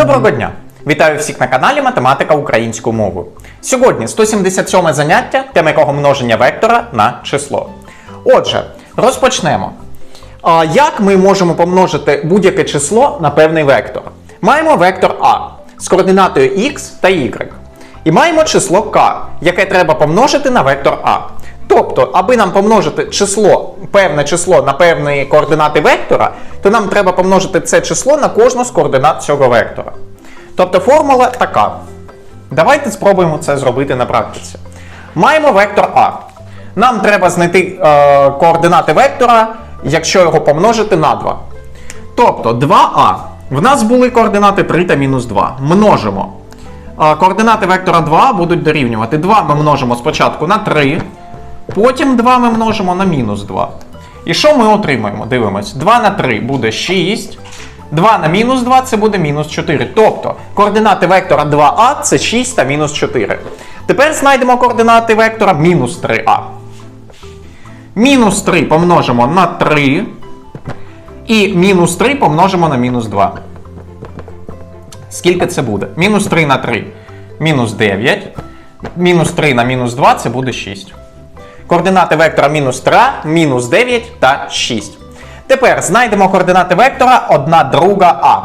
Доброго дня! Вітаю всіх на каналі Математика українською мовою. Сьогодні 177 заняття, тема якого множення вектора на число. Отже, розпочнемо. А, Як ми можемо помножити будь-яке число на певний вектор? Маємо вектор А з координатою x та y. І маємо число k, яке треба помножити на вектор А. Тобто, аби нам помножити число, певне число на певні координати вектора, то нам треба помножити це число на кожну з координат цього вектора. Тобто формула така. Давайте спробуємо це зробити на практиці. Маємо вектор А. Нам треба знайти е, координати вектора, якщо його помножити на 2. Тобто 2а. В нас були координати 3 та мінус 2. Множимо. Е, координати вектора 2 будуть дорівнювати. 2 ми множимо спочатку на 3, потім 2 ми множимо на мінус 2. І що ми отримаємо? Дивимось. 2 на 3 буде 6. 2 на мінус 2 це буде мінус 4. Тобто координати вектора 2а це 6 та мінус 4. Тепер знайдемо координати вектора мінус 3а. Мінус 3 помножимо на 3. І мінус 3 помножимо на мінус 2. Скільки це буде? Мінус 3 на 3. Мінус 9. Мінус 3 на мінус 2 це буде 6. Координати вектора мінус 3, мінус 9 та 6. Тепер знайдемо координати вектора 1 друга А.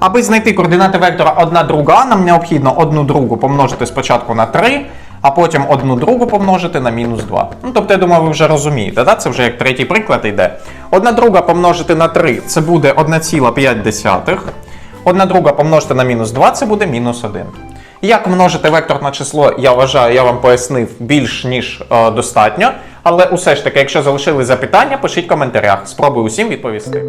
Аби знайти координати вектора 1 друга А, нам необхідно 1 другу помножити спочатку на 3, а потім 1 другу помножити на мінус 2. Ну, тобто, я думаю, ви вже розумієте, да? це вже як третій приклад йде. 1 друга помножити на 3 це буде 1,5. 1 друга помножити на мінус 2 це буде мінус 1. Як множити вектор на число, я вважаю, я вам пояснив більш ніж е, достатньо. Але усе ж таки, якщо залишили запитання, пишіть в коментарях. Спробую усім відповісти.